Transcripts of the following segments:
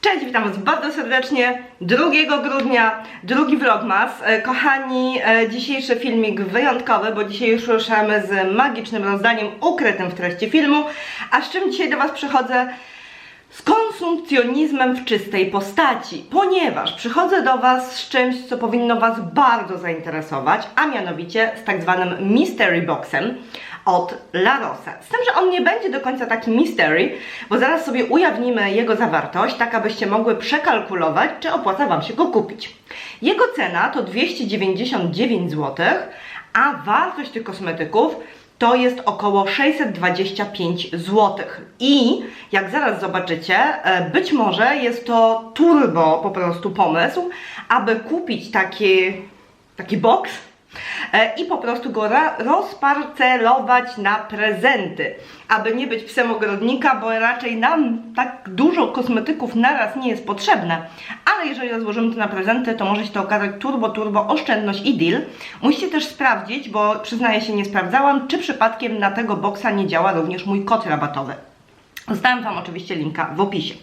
Cześć, witam Was bardzo serdecznie. 2 grudnia, drugi vlogmas. E, Kochani, e, dzisiejszy filmik wyjątkowy, bo dzisiaj już ruszamy z magicznym rozdaniem ukrytym w treści filmu. A z czym dzisiaj do Was przychodzę? Z konsumpcjonizmem w czystej postaci, ponieważ przychodzę do Was z czymś, co powinno Was bardzo zainteresować, a mianowicie z tak zwanym mystery boxem od La Rosa. Z tym, że on nie będzie do końca taki mystery, bo zaraz sobie ujawnimy jego zawartość, tak abyście mogły przekalkulować, czy opłaca Wam się go kupić. Jego cena to 299 zł, a wartość tych kosmetyków to jest około 625 zł. I jak zaraz zobaczycie, e, być może jest to turbo po prostu pomysł, aby kupić taki, taki box e, i po prostu go rozparcelować na prezenty, aby nie być psem ogrodnika, bo raczej nam tak dużo kosmetyków naraz nie jest potrzebne, ale jeżeli rozłożymy to na prezenty, to może się to okazać turbo, turbo oszczędność i deal. Musicie też sprawdzić, bo przyznaję się nie sprawdzałam, czy przypadkiem na tego boksa nie działa również mój kod rabatowy. Zostawiam Wam oczywiście linka w opisie.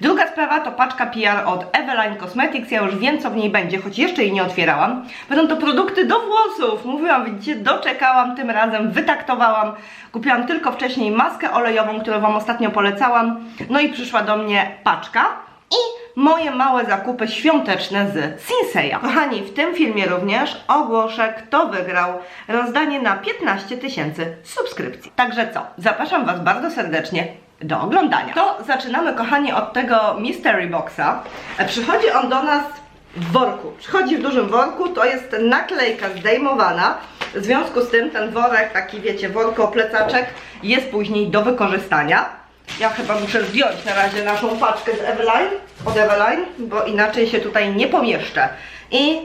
Druga sprawa to paczka PR od Eveline Cosmetics. Ja już wiem, co w niej będzie, choć jeszcze jej nie otwierałam. Będą to produkty do włosów. Mówiłam, widzicie, doczekałam tym razem, wytaktowałam. Kupiłam tylko wcześniej maskę olejową, którą Wam ostatnio polecałam. No i przyszła do mnie paczka i moje małe zakupy świąteczne z Sinseya. Kochani, w tym filmie również ogłoszę, kto wygrał rozdanie na 15 tysięcy subskrypcji. Także co, zapraszam Was bardzo serdecznie do oglądania. To zaczynamy, kochani, od tego Mystery Boxa. Przychodzi on do nas w worku. Przychodzi w dużym worku, to jest naklejka zdejmowana. W związku z tym ten worek, taki wiecie, worko, plecaczek jest później do wykorzystania. Ja chyba muszę zdjąć na razie naszą paczkę z Eveline, od Eveline, bo inaczej się tutaj nie pomieszczę. I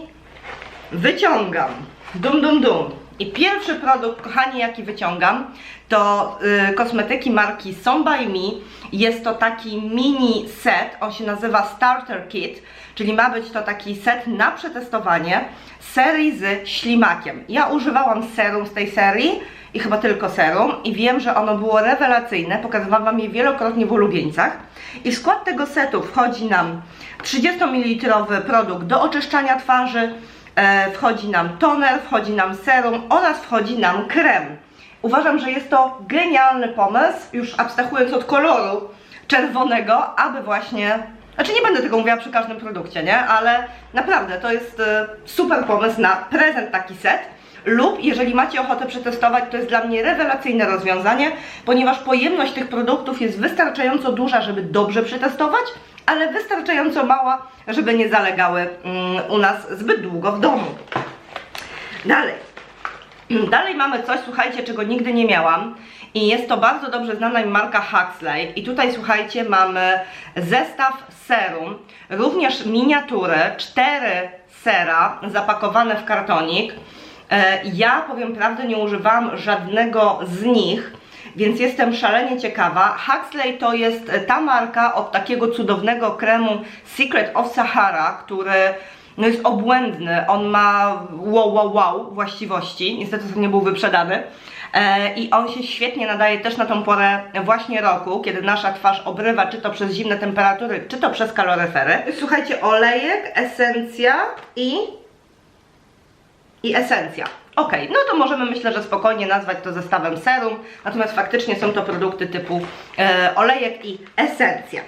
wyciągam. Dum, dum, dum. I pierwszy produkt, kochani, jaki wyciągam, to y, kosmetyki marki Son by Me. Jest to taki mini set, on się nazywa Starter Kit, czyli ma być to taki set na przetestowanie serii z ślimakiem. Ja używałam serum z tej serii i chyba tylko serum i wiem, że ono było rewelacyjne, pokazywałam Wam je wielokrotnie w ulubieńcach. I w skład tego setu wchodzi nam 30 ml produkt do oczyszczania twarzy, wchodzi nam toner, wchodzi nam serum oraz wchodzi nam krem. Uważam, że jest to genialny pomysł, już abstrahując od koloru czerwonego, aby właśnie. Znaczy nie będę tego mówiła przy każdym produkcie, nie? Ale naprawdę to jest e, super pomysł na prezent taki set. Lub jeżeli macie ochotę przetestować, to jest dla mnie rewelacyjne rozwiązanie, ponieważ pojemność tych produktów jest wystarczająco duża, żeby dobrze przetestować, ale wystarczająco mała, żeby nie zalegały mm, u nas zbyt długo w domu. Dalej. Dalej mamy coś, słuchajcie, czego nigdy nie miałam i jest to bardzo dobrze znana mi marka Huxley i tutaj, słuchajcie, mamy zestaw serum, również miniatury, cztery sera zapakowane w kartonik. E, Ja, powiem prawdę, nie używałam żadnego z nich, więc jestem szalenie ciekawa. Huxley to jest ta marka od takiego cudownego kremu Secret of Sahara, który no jest obłędny, on ma wow, wow, wow właściwości, niestety nie był wyprzedany e, i on się świetnie nadaje też na tą porę właśnie roku, kiedy nasza twarz obrywa czy to przez zimne temperatury, czy to przez kaloryfery. Słuchajcie, olejek, esencja i i esencja. Ok, no to możemy myślę, że spokojnie nazwać to zestawem serum, natomiast faktycznie są to produkty typu e, olejek i esencja.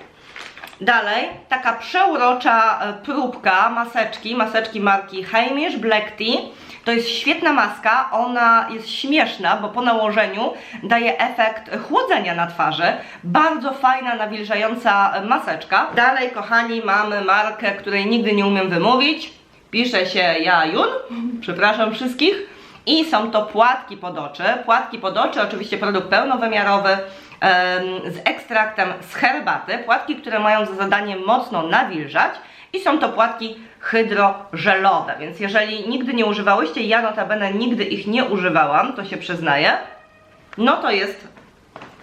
Dalej, taka przeurocza e, próbka maseczki, maseczki marki Heimish Black Tea. To jest świetna maska, ona jest śmieszna, bo po nałożeniu daje efekt chłodzenia na twarzy. Bardzo fajna, nawilżająca maseczka. Dalej, kochani, mamy markę, której nigdy nie umiem wymówić. Pisze się Jajun, przepraszam wszystkich. I są to płatki pod oczy. Płatki pod oczy, oczywiście produkt pełnowymiarowy z ekstraktem z herbaty. Płatki, które mają za zadanie mocno nawilżać. I są to płatki hydrożelowe, więc jeżeli nigdy nie używałyście, ja notabene nigdy ich nie używałam, to się przyznaję, no to jest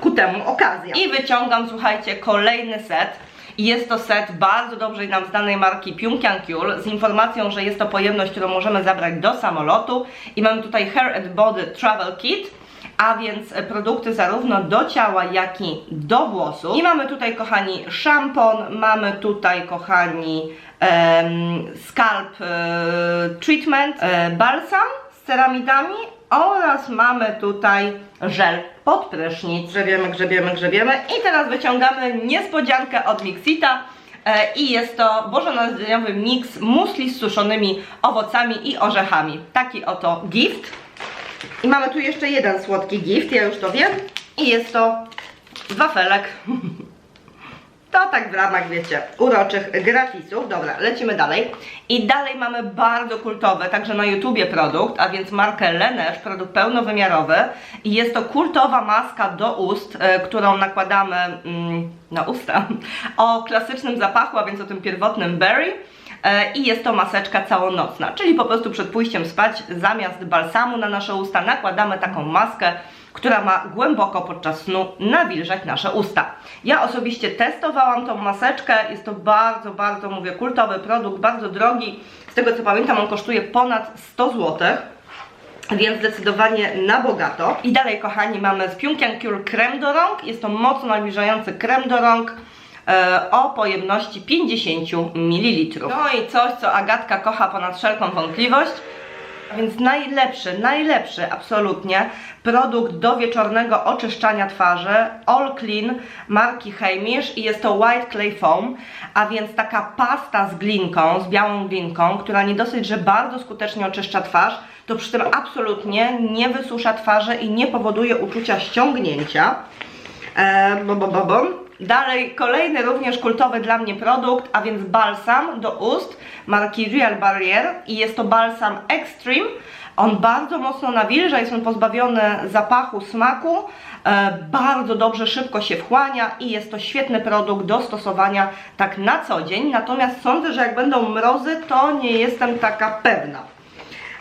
ku temu okazja. I wyciągam, słuchajcie, kolejny set. I jest to set bardzo dobrze nam znanej marki Pyongyang z informacją, że jest to pojemność, którą możemy zabrać do samolotu. I mamy tutaj Hair and Body Travel Kit, a więc produkty zarówno do ciała, jak i do włosów. I mamy tutaj, kochani, szampon, mamy tutaj, kochani, em, scalp e, treatment, e, balsam z ceramidami oraz mamy tutaj żel pod prysznic. Grzebiemy, grzebiemy, grzebiemy i teraz wyciągamy niespodziankę od Mixita. E, I jest to bożonarodzeniowy miks musli z suszonymi owocami i orzechami. Taki oto gift. I mamy tu jeszcze jeden słodki gift, ja już to wiem. I jest to wafelek. To tak w ramach, wiecie, uroczych gratisów. Dobra, lecimy dalej. I dalej mamy bardzo kultowy, także na YouTubie produkt, a więc markę Laneige, produkt pełnowymiarowy. I jest to kultowa maska do ust, e, którą nakładamy mm, na usta o klasycznym zapachu, a więc o tym pierwotnym berry. E, I jest to maseczka całonocna, czyli po prostu przed pójściem spać zamiast balsamu na nasze usta nakładamy taką maskę, która ma głęboko podczas snu nawilżać nasze usta. Ja osobiście testowałam tą maseczkę, jest to bardzo, bardzo, mówię, kultowy produkt, bardzo drogi. Z tego co pamiętam, on kosztuje ponad 100 zł. Więc zdecydowanie na bogato. I dalej, kochani, mamy z Pyongyang Cure krem do rąk. Jest to mocno nawilżający krem do rąk e, o pojemności 50 ml. No i coś, co Agatka kocha ponad wszelką wątpliwość. Więc najlepszy, najlepszy absolutnie produkt do wieczornego oczyszczania twarzy All Clean marki Heimish i jest to White Clay Foam, a więc taka pasta z glinką, z białą glinką, która nie dosyć, że bardzo skutecznie oczyszcza twarz, to przy tym absolutnie nie wysusza twarzy i nie powoduje uczucia ściągnięcia. Eee, bo, bo, bo, bo. Dalej kolejny również kultowy dla mnie produkt, a więc balsam do ust marki Real Barrier i jest to balsam Extreme. On bardzo mocno nawilża, jest on pozbawiony zapachu, smaku, e, bardzo dobrze, szybko się wchłania i jest to świetny produkt do stosowania tak na co dzień. Natomiast sądzę, że jak będą mrozy, to nie jestem taka pewna.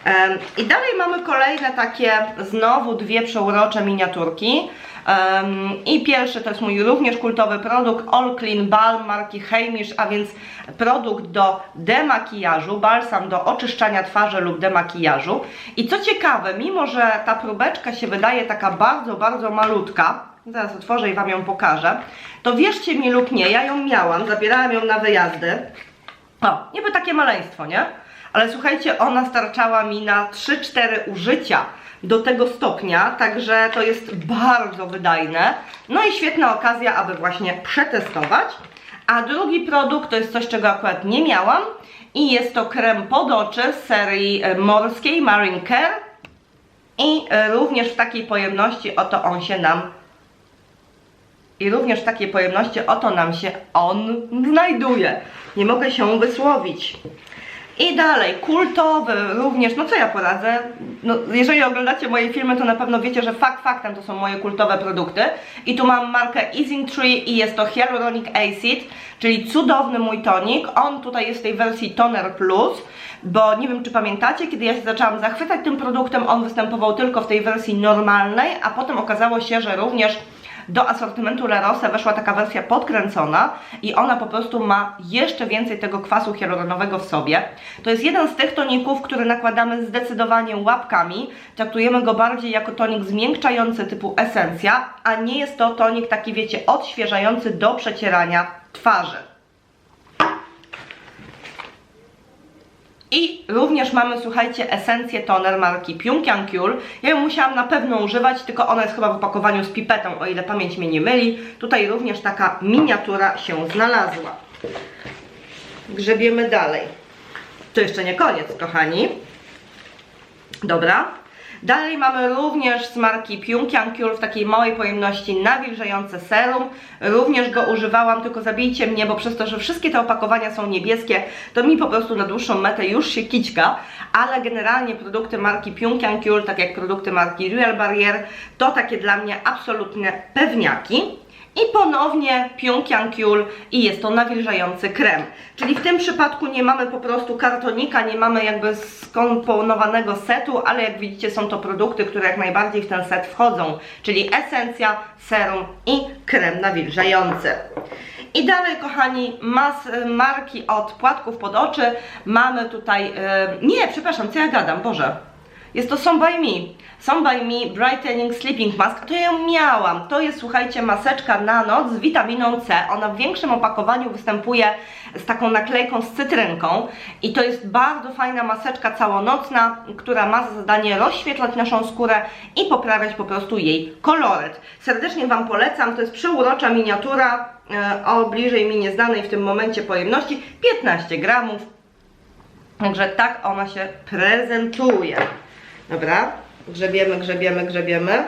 Em, I dalej mamy kolejne takie znowu dwie przeurocze miniaturki. Em, I pierwszy to jest mój również kultowy produkt All Clean Balm marki Heimish, a więc produkt do demakijażu, balsam do oczyszczania twarzy lub demakijażu. I co ciekawe, mimo że ta próbeczka się wydaje taka bardzo, bardzo malutka, zaraz otworzę i Wam ją pokażę, to wierzcie mi lub nie, ja ją miałam, zabierałam ją na wyjazdy. O, niby takie maleństwo, nie? Ale słuchajcie, ona starczała mi na 3-4 użycia do tego stopnia, także to jest bardzo wydajne. No i świetna okazja, aby właśnie przetestować. A drugi produkt to jest coś, czego akurat nie miałam i jest to krem pod oczy z serii e, morskiej Marine Care i e, również w takiej pojemności oto on się nam i również w takiej pojemności oto nam się on znajduje. Nie mogę się wysłowić. I dalej, kultowy również, no co ja poradzę? No, jeżeli oglądacie moje filmy, to na pewno wiecie, że fakt faktem to są moje kultowe produkty. I tu mam markę Easing Tree i jest to Hyaluronic Acid, czyli cudowny mój tonik. On tutaj jest w tej wersji Toner Plus, bo nie wiem czy pamiętacie, kiedy ja się zaczęłam zachwycać tym produktem, on występował tylko w tej wersji normalnej, a potem okazało się, że również do asortymentu La Rosa weszła taka wersja podkręcona i ona po prostu ma jeszcze więcej tego kwasu hialuronowego w sobie. To jest jeden z tych toników, który nakładamy zdecydowanie łapkami. Traktujemy go bardziej jako tonik zmiękczający typu esencja, a nie jest to tonik taki, wiecie, odświeżający do przecierania twarzy. I również mamy, słuchajcie, esencję toner marki Pyongyang Cure. Ja ją musiałam na pewno używać, tylko ona jest chyba w opakowaniu z pipetą, o ile pamięć mnie nie myli. Tutaj również taka miniatura się znalazła. Grzebiemy dalej. To jeszcze nie koniec, kochani. Dobra. Dalej mamy również z marki Pyongyang Cure w takiej małej pojemności nawilżające serum. Również go używałam, tylko zabijcie mnie, bo przez to, że wszystkie te opakowania są niebieskie, to mi po prostu na dłuższą metę już się kićka, ale generalnie produkty marki Pyongyang Cure, tak jak produkty marki Real Barrier, to takie dla mnie absolutne pewniaki. I ponownie Pyongyang Cure i jest to nawilżający krem. Czyli w tym przypadku nie mamy po prostu kartonika, nie mamy jakby skomponowanego setu, ale jak widzicie są to produkty, które jak najbardziej w ten set wchodzą. Czyli esencja, serum i krem nawilżający. I dalej, kochani, mas, marki od płatków pod oczy. Mamy tutaj, e, nie, przepraszam, co ja gadam, Boże. Jest to Some By Me. Some By Me Brightening Sleeping Mask. To ja ją miałam. To jest, słuchajcie, maseczka na noc z witaminą C. Ona w większym opakowaniu występuje z taką naklejką z cytrynką. I to jest bardzo fajna maseczka całonocna, która ma za zadanie rozświetlać naszą skórę i poprawiać po prostu jej koloryt. Serdecznie Wam polecam. To jest przyurocza miniatura e, o bliżej mi nieznanej w tym momencie pojemności. 15 gramów. Także tak ona się prezentuje. Dobra, grzebiemy, grzebiemy, grzebiemy.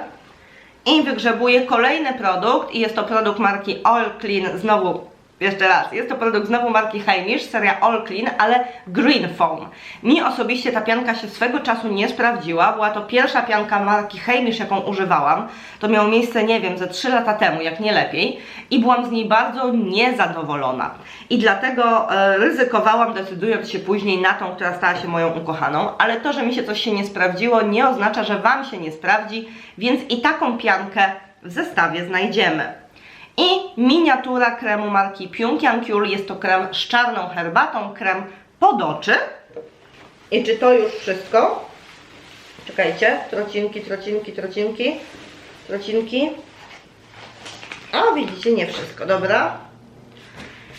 I wygrzebuję kolejny produkt i jest to produkt marki All Clean, znowu, jeszcze raz, jest to produkt znowu marki Heimish, seria All Clean, ale Green Foam. Mi osobiście ta pianka się swego czasu nie sprawdziła, była to pierwsza pianka marki Heimish, jaką używałam. To miało miejsce, nie wiem, ze 3 lata temu, jak nie lepiej i byłam z niej bardzo niezadowolona. I dlatego e, ryzykowałam, decydując się później na tą, która stała się moją ukochaną, ale to, że mi się coś się nie sprawdziło, nie oznacza, że Wam się nie sprawdzi, więc i taką piankę w zestawie znajdziemy. I miniatura kremu marki Pyongyang Cure, jest to krem z czarną herbatą, krem pod oczy. I czy to już wszystko? Czekajcie, trocinki, trocinki, trocinki, trocinki. O, widzicie, nie wszystko, dobra.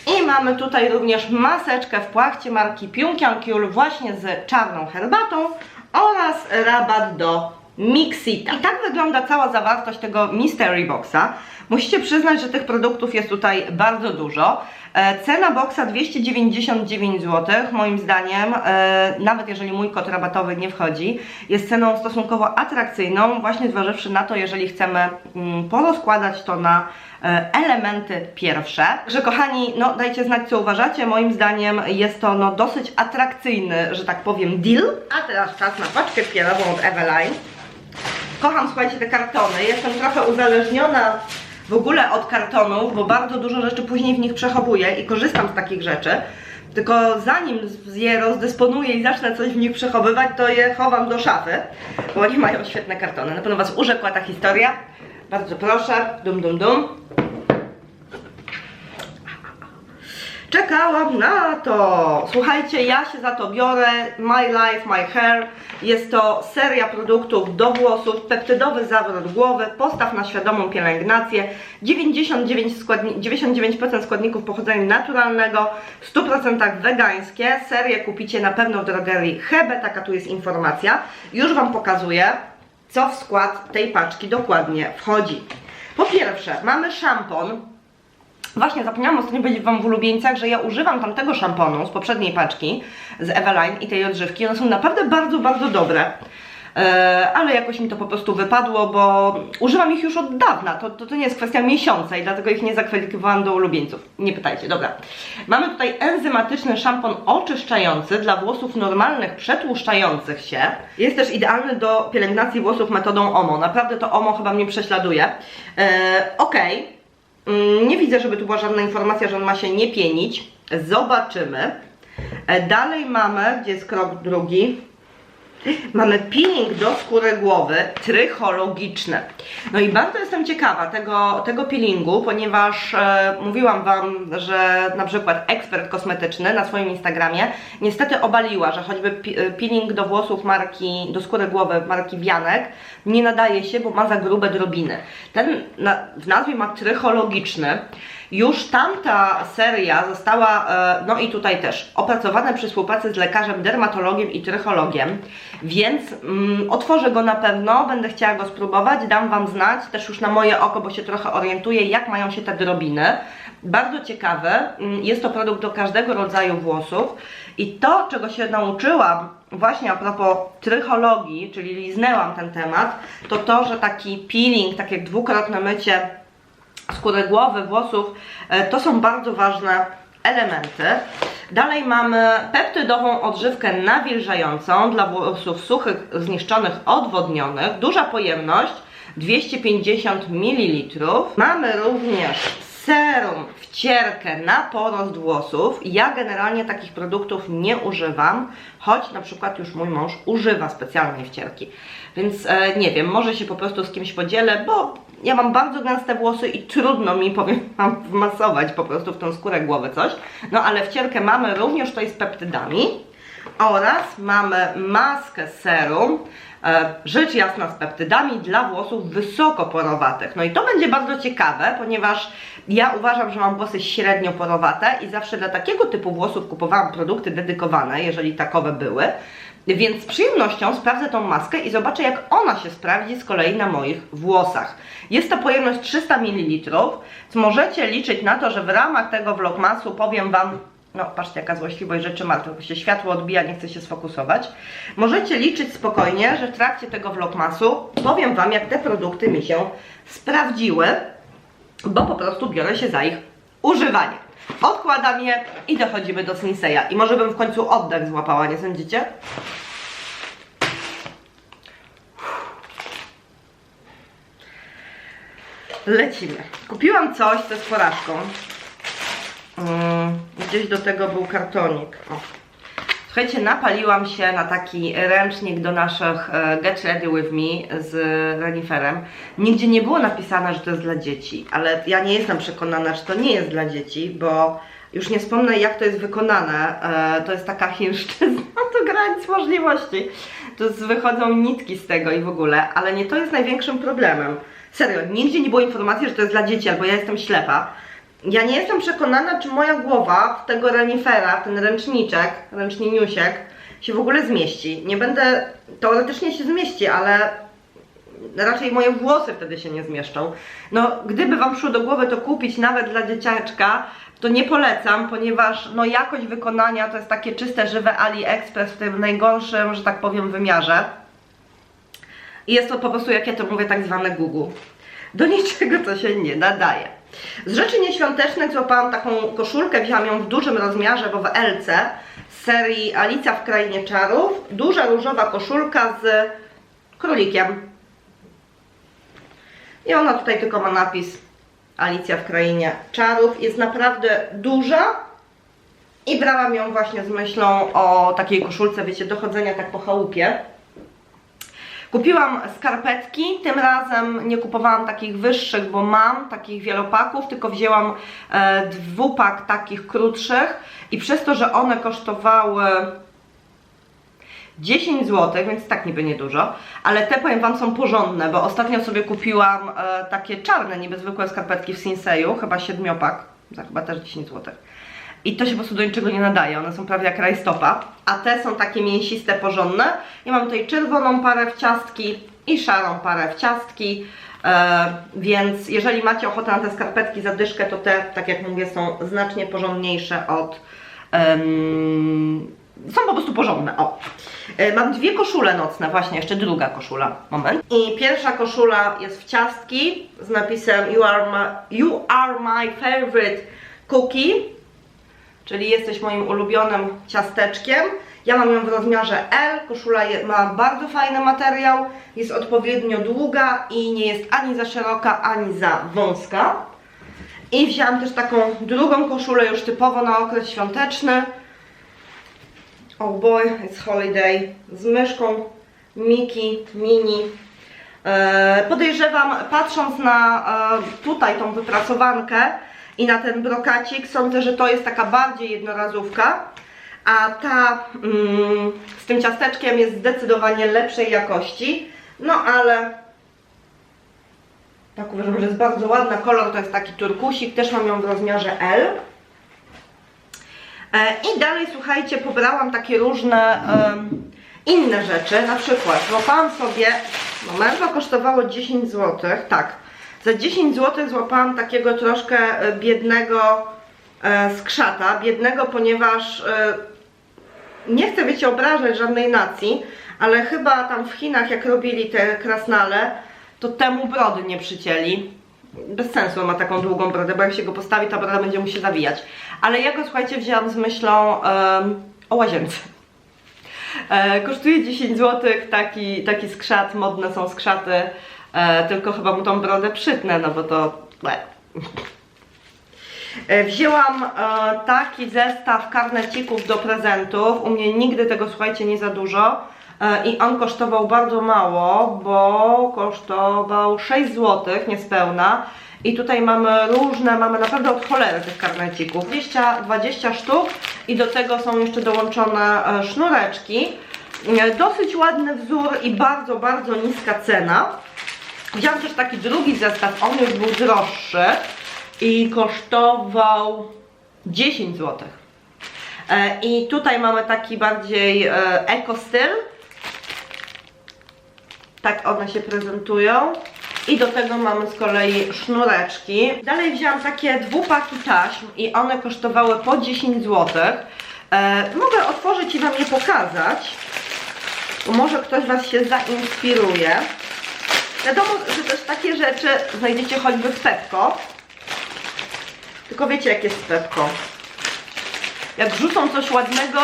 I mamy tutaj również maseczkę w płachcie marki Pyongyang Cure właśnie z czarną herbatą oraz rabat do Mixita. I tak wygląda cała zawartość tego Mystery Boxa. Musicie przyznać, że tych produktów jest tutaj bardzo dużo. E, Cena boxa 299 zł, moim zdaniem, e, nawet jeżeli mój kod rabatowy nie wchodzi, jest ceną stosunkowo atrakcyjną, właśnie zważywszy na to, jeżeli chcemy mm, porozkładać to na e, elementy pierwsze. Że kochani, no dajcie znać co uważacie, moim zdaniem jest to no dosyć atrakcyjny, że tak powiem, deal. A teraz czas na paczkę pierową od Eveline. Kocham, słuchajcie, te kartony. Jestem trochę uzależniona w ogóle od kartonów, bo bardzo dużo rzeczy później w nich przechowuję i korzystam z takich rzeczy. Tylko zanim je rozdysponuję i zacznę coś w nich przechowywać, to je chowam do szafy, bo oni mają świetne kartony. Na pewno Was urzekła ta historia. Bardzo proszę, dum dum dum. Czekałam na to. Słuchajcie, ja się za to biorę. My Life, My Hair. Jest to seria produktów do włosów, peptydowy zawrót głowy, postaw na świadomą pielęgnację, 99%, składni 99% składników pochodzenia naturalnego, w 100% wegańskie. Serię kupicie na pewno w drogerii Hebe, taka tu jest informacja. Już Wam pokazuję, co w skład tej paczki dokładnie wchodzi. Po pierwsze, mamy szampon Właśnie, zapomniałam ostatnio powiedzieć Wam w ulubieńcach, że ja używam tamtego szamponu z poprzedniej paczki, z Eveline i tej odżywki. One są naprawdę bardzo, bardzo dobre. E, ale jakoś mi to po prostu wypadło, bo używam ich już od dawna. To, to, to nie jest kwestia miesiąca i dlatego ich nie zakwalifikowałam do ulubieńców. Nie pytajcie, dobra. Mamy tutaj enzymatyczny szampon oczyszczający dla włosów normalnych, przetłuszczających się. Jest też idealny do pielęgnacji włosów metodą OMO. Naprawdę to OMO chyba mnie prześladuje. E, Okej. Mm, Nie widzę, żeby tu była żadna informacja, że on ma się nie pienić. Zobaczymy. E, Dalej mamy, gdzie jest krok drugi. Mamy peeling do skóry głowy trychologiczny. No i bardzo jestem ciekawa tego, tego peelingu, ponieważ e, mówiłam Wam, że na przykład ekspert kosmetyczny na swoim Instagramie niestety obaliła, że choćby e, peeling do włosów marki, do skóry głowy marki Wianek nie nadaje się, bo ma za grube drobiny. Ten na, w nazwie ma trychologiczny. Już tamta seria została, e, no i tutaj też, opracowana przy współpracy z lekarzem, dermatologiem i trychologiem, więc mm, otworzę go na pewno, będę chciała go spróbować, dam Wam znać, też już na moje oko, bo się trochę orientuję, jak mają się te drobiny. Bardzo ciekawy, mm, jest to produkt do każdego rodzaju włosów i to, czego się nauczyłam właśnie a propos trychologii, czyli liznęłam ten temat, to to, że taki peeling, takie dwukrotne mycie skóry głowy, włosów, e, to są bardzo ważne elementy. Dalej mamy peptydową odżywkę nawilżającą dla włosów suchych, zniszczonych, odwodnionych. Duża pojemność 250 ml. Mamy również Serum, wcierkę na porost włosów. Ja generalnie takich produktów nie używam, choć na przykład już mój mąż używa specjalnej wcierki. Więc e, nie wiem, może się po prostu z kimś podzielę, bo ja mam bardzo gęste włosy i trudno mi, powiem wam, wmasować po prostu w tą skórę głowy coś. No ale wcierkę mamy również tutaj z peptydami oraz mamy maskę serum, rzecz jasna z peptydami dla włosów wysoko porowatych. No i to będzie bardzo ciekawe, ponieważ ja uważam, że mam włosy średnio porowate i zawsze dla takiego typu włosów kupowałam produkty dedykowane, jeżeli takowe były. Więc z przyjemnością sprawdzę tą maskę i zobaczę, jak ona się sprawdzi z kolei na moich włosach. Jest to pojemność 300 ml, możecie liczyć na to, że w ramach tego vlogmasu powiem Wam no, patrzcie jaka złośliwość rzeczy ma, tylko się światło odbija, nie chce się sfokusować. Możecie liczyć spokojnie, że w trakcie tego vlogmasu powiem Wam, jak te produkty mi się sprawdziły, bo po prostu biorę się za ich używanie. Odkładam je i dochodzimy do Sinseya. I może bym w końcu oddech złapała, nie sądzicie? Lecimy. Kupiłam coś, co jest porażką. Mm, Gdzieś do tego był kartonik. O. Słuchajcie, napaliłam się na taki ręcznik do naszych e, Get Ready With Me z reniferem. Nigdzie nie było napisane, że to jest dla dzieci, ale ja nie jestem przekonana, że to nie jest dla dzieci, bo już nie wspomnę jak to jest wykonane. E, To jest taka chińszczyzna do granic możliwości. To wychodzą nitki z tego i w ogóle, ale nie to jest największym problemem. Serio, nigdzie nie było informacji, że to jest dla dzieci, albo ja jestem ślepa. Ja nie jestem przekonana, czy moja głowa w tego renifera, w ten ręczniczek, ręcznieniusiek się w ogóle zmieści. Nie będę, teoretycznie się zmieści, ale raczej moje włosy wtedy się nie zmieszczą. No, gdyby Wam szło do głowy to kupić nawet dla dzieciaczka, to nie polecam, ponieważ no, jakość wykonania to jest takie czyste, żywe AliExpress w tym najgorszym, że tak powiem, wymiarze. I jest to po prostu, jak ja to mówię, tak zwane gugu. Do niczego to się nie nadaje. Z rzeczy nieświątecznych złapałam taką koszulkę, wzięłam ją w dużym rozmiarze, bo w LC z serii Alicja w Krainie Czarów. Duża różowa koszulka z królikiem. I ona tutaj tylko ma napis Alicja w Krainie Czarów. Jest naprawdę duża i brałam ją właśnie z myślą o takiej koszulce, wiecie, do chodzenia tak po chałupie. Kupiłam skarpetki, tym razem nie kupowałam takich wyższych, bo mam takich wielopaków, tylko wzięłam e, dwupak takich krótszych i przez to, że one kosztowały 10 zł, więc tak niby niedużo, ale te powiem Wam są porządne, bo ostatnio sobie kupiłam e, takie czarne, niby zwykłe skarpetki w Sinseju, chyba siedmiopak, za chyba też 10 zł. I to się po prostu do niczego nie nadaje, one są prawie jak rajstopa, a te są takie mięsiste, porządne. Ja mam tutaj czerwoną parę w ciastki i szarą parę w ciastki, e, więc jeżeli macie ochotę na te skarpetki za dyszkę, to te, tak jak mówię, są znacznie porządniejsze od... są po prostu porządne, o. E, Mam dwie koszule nocne, właśnie jeszcze druga koszula, moment. I pierwsza koszula jest w ciastki z napisem You are my, you are my favorite cookie, czyli jesteś moim ulubionym ciasteczkiem. Ja mam ją w rozmiarze L, koszula ma bardzo fajny materiał, jest odpowiednio długa i nie jest ani za szeroka, ani za wąska. I wzięłam też taką drugą koszulę już typowo na okres świąteczny. Oh boy, it's holiday. Z myszką Miki Mini. E, podejrzewam, patrząc na e, tutaj tą wypracowankę i na ten brokacik, sądzę, że to jest taka bardziej jednorazówka, a ta mm, z tym ciasteczkiem jest zdecydowanie lepszej jakości. No ale tak uważam, że jest bardzo ładna. Kolor to jest taki turkusik, też mam ją w rozmiarze L. E, I dalej, słuchajcie, pobrałam takie różne em, inne rzeczy. Na przykład złapałam sobie, moment, to kosztowało 10 zł. Tak, za 10 zł złapałam takiego troszkę e, biednego e, skrzata. Biednego, ponieważ e, nie chcę, wiecie, obrażać żadnej nacji, ale chyba tam w Chinach, jak robili te krasnale, to temu brody nie przycięli bez sensu on ma taką długą brodę, bo jak się go postawi, ta broda będzie mu się zawijać. Ale ja go, słuchajcie, wzięłam z myślą o łazience. E, kosztuje 10 zł taki, taki skrzat, modne są skrzaty, e, tylko chyba mu tą brodę przytnę, no bo to... E. Wzięłam e, taki zestaw karnecików do prezentów. U mnie nigdy tego, słuchajcie, nie za dużo. E, I on kosztował bardzo mało, bo kosztował 6 zł niespełna. I tutaj mamy różne, mamy naprawdę od cholery tych karnecików. 20, 20 sztuk i do tego są jeszcze dołączone e, sznureczki. E, Dosyć ładny wzór i bardzo, bardzo niska cena. Wziąłem też taki drugi zestaw, on już był droższy i kosztował 10 zł. E, I tutaj mamy taki bardziej e, eko styl. Tak one się prezentują. I do tego mamy z kolei sznureczki. Dalej wzięłam takie dwupaki taśm i one kosztowały po 10 zł. E, mogę otworzyć i Wam je pokazać. Może ktoś Was się zainspiruje. Wiadomo, że też takie rzeczy znajdziecie choćby w Pepko. Tylko wiecie jak jest Pepko. Jak rzucą coś ładnego,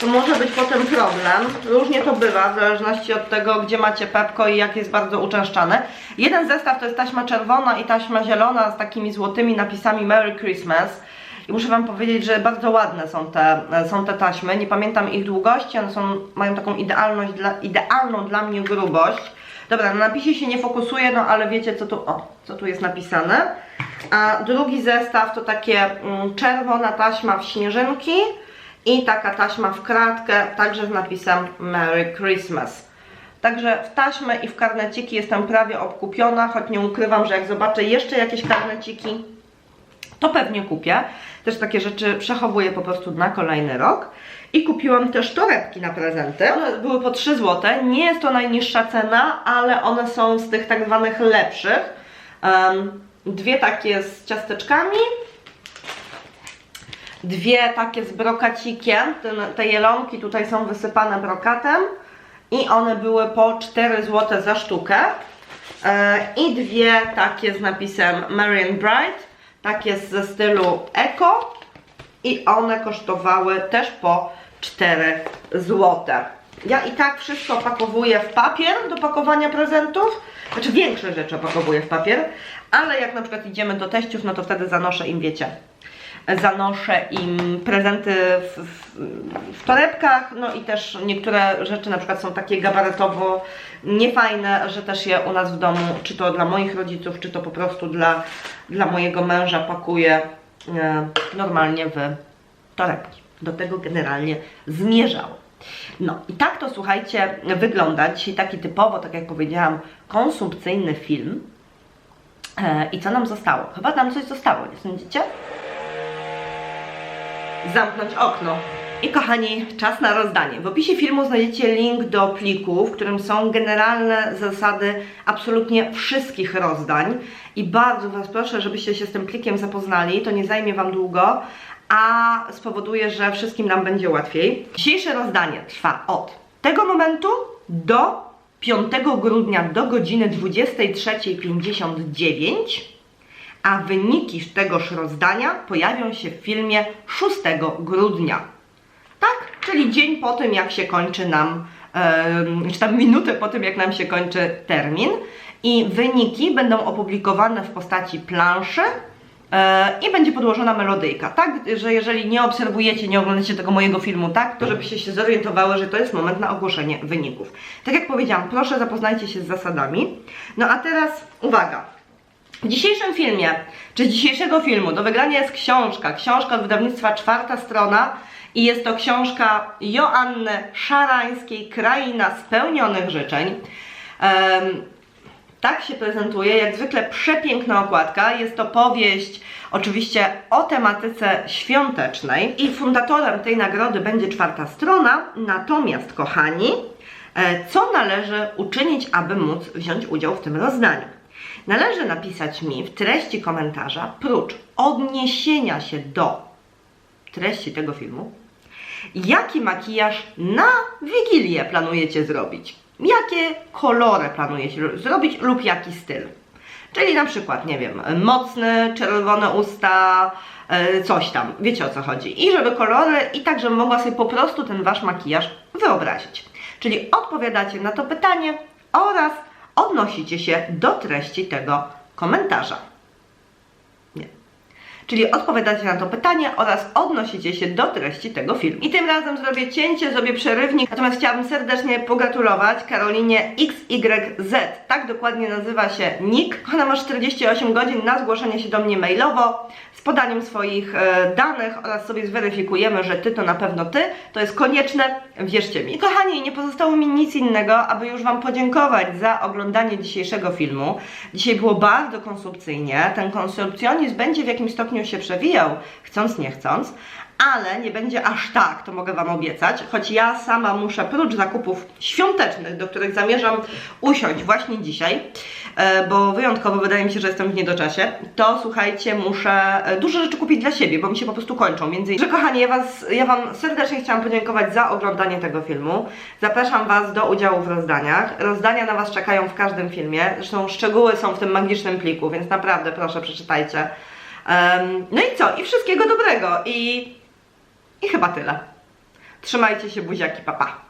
to może być potem problem. Różnie to bywa, w zależności od tego, gdzie macie Pepko i jak jest bardzo uczęszczane. Jeden zestaw to jest taśma czerwona i taśma zielona z takimi złotymi napisami Merry Christmas. I muszę Wam powiedzieć, że bardzo ładne są te, są te taśmy. Nie pamiętam ich długości, one są, mają taką idealność dla, idealną dla mnie grubość. Dobra, na napisie się nie fokusuje, no ale wiecie co tu, o, co tu jest napisane. A drugi zestaw to takie mm, czerwona taśma w śnieżynki i taka taśma w kratkę, także z napisem Merry Christmas. Także w taśmę i w karneciki jestem prawie obkupiona, choć nie ukrywam, że jak zobaczę jeszcze jakieś karneciki, to pewnie kupię. Też takie rzeczy przechowuję po prostu na kolejny rok. I kupiłam też torebki na prezenty. One były po 3 zł. Nie jest to najniższa cena, ale one są z tych tak zwanych lepszych. Em, dwie takie z ciasteczkami. Dwie takie z brokacikiem. Ten, te jelonki tutaj są wysypane brokatem. I one były po 4 zł za sztukę. E, I dwie takie z napisem Marian Bright. Takie ze stylu Eco i one kosztowały też po 4 zł. Ja i tak wszystko opakowuję w papier do pakowania prezentów, znaczy większe rzeczy opakowuję w papier, ale jak na przykład idziemy do teściów, no to wtedy zanoszę im, wiecie, zanoszę im prezenty w, w, w torebkach, no i też niektóre rzeczy na przykład są takie gabarytowo niefajne, że też je u nas w domu, czy to dla moich rodziców, czy to po prostu dla, dla mojego męża pakuję normalnie w torebki. Do tego generalnie zmierzało. No i tak to słuchajcie wygląda. Dzisiaj taki typowo, tak jak powiedziałam, konsumpcyjny film. E, I co nam zostało? Chyba nam coś zostało, nie sądzicie? Zamknąć okno. I kochani, czas na rozdanie. W opisie filmu znajdziecie link do pliku, w którym są generalne zasady absolutnie wszystkich rozdań. I bardzo Was proszę, żebyście się z tym plikiem zapoznali. To nie zajmie Wam długo, a spowoduje, że wszystkim nam będzie łatwiej. Dzisiejsze rozdanie trwa od tego momentu do 5 grudnia do godziny 23.59 a wyniki tegoż rozdania pojawią się w filmie 6 grudnia. Tak, czyli dzień po tym, jak się kończy nam, czy tam minutę po tym, jak nam się kończy termin. I wyniki będą opublikowane w postaci planszy e, i będzie podłożona melodyjka. Tak, że jeżeli nie obserwujecie, nie oglądacie tego mojego filmu, tak, to żebyście się zorientowały, że to jest moment na ogłoszenie wyników. Tak jak powiedziałam, proszę zapoznajcie się z zasadami. No a teraz uwaga. W dzisiejszym filmie, czy dzisiejszego filmu, do wygrania jest książka. Książka od wydawnictwa Czwarta Strona i jest to książka Joanny Szarańskiej Kraina Spełnionych Życzeń. Em, tak się prezentuje, jak zwykle przepiękna okładka. Jest to powieść oczywiście o tematyce świątecznej i fundatorem tej nagrody będzie czwarta strona. Natomiast, kochani, e, co należy uczynić, aby móc wziąć udział w tym rozdaniu? Należy napisać mi w treści komentarza, prócz odniesienia się do treści tego filmu, jaki makijaż na Wigilię planujecie zrobić. Jakie kolory planujecie zrobić lub jaki styl. Czyli na przykład, nie wiem, mocny, czerwone usta, e, coś tam, wiecie o co chodzi. I żeby kolory, i tak, żebym mogła sobie po prostu ten wasz makijaż wyobrazić. Czyli odpowiadacie na to pytanie oraz odnosicie się do treści tego komentarza. Czyli odpowiadacie na to pytanie oraz odnosicie się do treści tego filmu. I tym razem zrobię cięcie, zrobię przerywnik, natomiast chciałabym serdecznie pogratulować Karolinie XYZ. Tak dokładnie nazywa się nick. Ona ma 48 godzin na zgłoszenie się do mnie mailowo z podaniem swoich e, danych oraz sobie zweryfikujemy, że ty to na pewno ty. To jest konieczne, wierzcie mi. Kochani, nie pozostało mi nic innego, aby już Wam podziękować za oglądanie dzisiejszego filmu. Dzisiaj było bardzo konsumpcyjnie. Ten konsumpcjonizm będzie w jakimś stopniu się przewijał, chcąc nie chcąc. Ale nie będzie aż tak, to mogę Wam obiecać, choć ja sama muszę, prócz zakupów świątecznych, do których zamierzam usiąść właśnie dzisiaj, e, bo wyjątkowo wydaje mi się, że jestem w niedoczasie, to słuchajcie, muszę e, dużo rzeczy kupić dla siebie, bo mi się po prostu kończą. Między innymi, kochani, ja, was, ja Wam serdecznie chciałam podziękować za oglądanie tego filmu. Zapraszam Was do udziału w rozdaniach. Rozdania na Was czekają w każdym filmie, zresztą szczegóły są w tym magicznym pliku, więc naprawdę proszę przeczytajcie. No i co? I wszystkiego dobrego. I, i chyba tyle. Trzymajcie się, buziaki, papa. Pa.